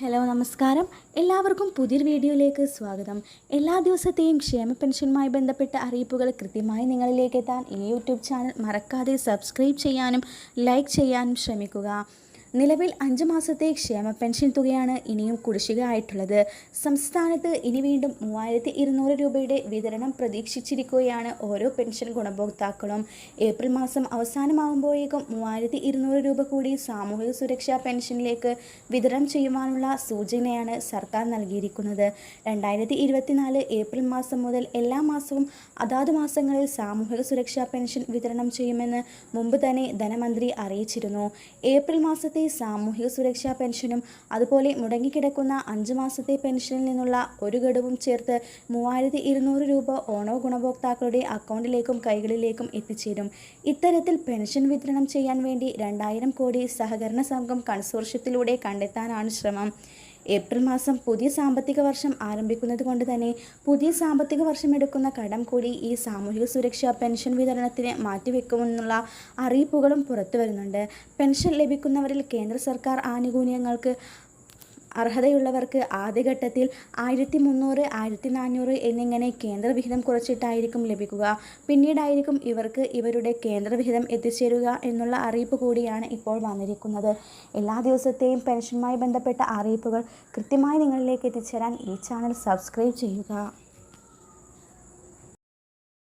Hello നമസ്കാരം. എല്ലാവർക്കും പുതിയൊരു വീഡിയോയിലേക്ക് സ്വാഗതം. എല്ലാ ദിവസത്തെയും ക്ഷേമ പെൻഷനുമായി ബന്ധപ്പെട്ട അറിയിപ്പുകൾ കൃത്യമായി നിങ്ങളിലേക്ക് എത്താൻ ഈ യൂട്യൂബ് ചാനൽ മറക്കാതെ സബ്സ്ക്രൈബ് ചെയ്യാനും ലൈക്ക് ചെയ്യാനും ശ്രമിക്കുക. നിലവിൽ അഞ്ച് മാസത്തെ ക്ഷേമ പെൻഷൻ തുകയാണ് ഇനിയും കുടിശ്ശികയായിട്ടുള്ളത്. സംസ്ഥാനത്ത് ഇനി വീണ്ടും മൂവായിരത്തി ഇരുന്നൂറ് രൂപയുടെ വിതരണം പ്രതീക്ഷിച്ചിരിക്കുകയാണ് ഓരോ പെൻഷൻ ഗുണഭോക്താക്കളും. ഏപ്രിൽ മാസം അവസാനമാകുമ്പോഴേക്കും മൂവായിരത്തി ഇരുന്നൂറ് രൂപ കൂടി സാമൂഹിക സുരക്ഷാ പെൻഷനിലേക്ക് വിതരണം ചെയ്യുവാനുള്ള സൂചനയാണ് സർക്കാർ നൽകിയിരിക്കുന്നത്. രണ്ടായിരത്തി ഇരുപത്തിനാല് ഏപ്രിൽ മാസം മുതൽ എല്ലാ മാസവും അതാത് മാസങ്ങളിൽ സാമൂഹിക സുരക്ഷാ പെൻഷൻ വിതരണം ചെയ്യുമെന്ന് മുമ്പ് തന്നെ ധനമന്ത്രി അറിയിച്ചിരുന്നു. ഏപ്രിൽ മാസത്തെ സാമൂഹിക സുരക്ഷാ പെൻഷനും അതുപോലെ മുടങ്ങിക്കിടക്കുന്ന അഞ്ച് മാസത്തെ പെൻഷനിൽ നിന്നുള്ള ഒരു ഗഡുവും ചേർത്ത് മൂവായിരത്തി ഇരുന്നൂറ് രൂപ ഓണോ ഗുണഭോക്താക്കളുടെ അക്കൗണ്ടിലേക്കും കൈകളിലേക്കും എത്തിച്ചേരും. ഇത്തരത്തിൽ പെൻഷൻ വിതരണം ചെയ്യാൻ വേണ്ടി രണ്ടായിരം കോടി സഹകരണ സംഘം കൺസോർഷ്യത്തിലൂടെ കണ്ടെത്താനാണ് ശ്രമം. ഏപ്രിൽ മാസം പുതിയ സാമ്പത്തിക വർഷം ആരംഭിക്കുന്നത് കൊണ്ട് തന്നെ പുതിയ സാമ്പത്തിക വർഷം എടുക്കുന്ന കടം കൂടി ഈ സാമൂഹിക സുരക്ഷാ പെൻഷൻ വിതരണത്തിന് മാറ്റിവെക്കുമെന്നുള്ള അറിയിപ്പുകളും പുറത്തു വരുന്നുണ്ട്. പെൻഷൻ ലഭിക്കുന്നവരിൽ കേന്ദ്ര സർക്കാർ ആനുകൂല്യങ്ങൾക്ക് അർഹതയുള്ളവർക്ക് ആദ്യഘട്ടത്തിൽ ആയിരത്തി മുന്നൂറ് ആയിരത്തി നാനൂറ് എന്നിങ്ങനെ കേന്ദ്രവിഹിതം കുറച്ചിട്ടായിരിക്കും ലഭിക്കുക. പിന്നീടായിരിക്കും ഇവർക്ക് ഇവരുടെ കേന്ദ്രവിഹിതം എത്തിച്ചേരുക എന്നുള്ള അറിയിപ്പ് കൂടിയാണ് ഇപ്പോൾ വന്നിരിക്കുന്നത്. എല്ലാ ദിവസത്തെയും പെൻഷനുമായി ബന്ധപ്പെട്ട അറിയിപ്പുകൾ കൃത്യമായി നിങ്ങളിലേക്ക് എത്തിച്ചേരാൻ ഈ ചാനൽ സബ്സ്ക്രൈബ് ചെയ്യുക.